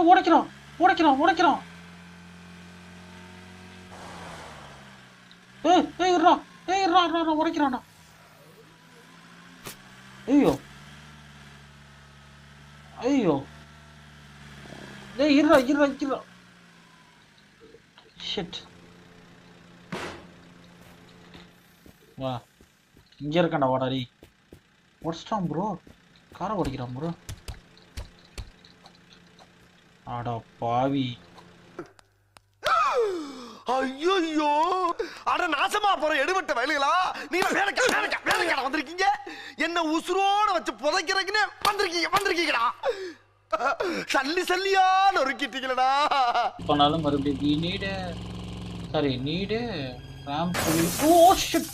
ஏய் உடைக்கிறோம் உடைக்கிறோம் உடைக்கிறான் ஏய் ஏய் இருடா ஏய் இருடா இருடா உடைக்கிறான்டா. ஐயோ. ஐயோ. ஏய் இருடா இருடா இருடா. ஷிட் வா இங்கே இருக்கான்டா வாடாரி டேய். ப்ரோ காரை ஓடிக்கிறான் ப்ரோ அடா பாவி. ஐயோ அட நாசமா போற எடுபட்ட வயலுகளா? நீங்க வேலைக்கா வேலைக்கா வேலைக்கா வந்திருக்கீங்க. என்ன உசுரோட வச்சு புதைக்கிறதுக்குன்னு வந்திருக்கீங்க வந்திருக்கீங்கடா. சல்லி சல்லியா நொறுக்கிட்டீங்களடா பண்ணாலும் மறுபடியும் need a sorry to be- oh shit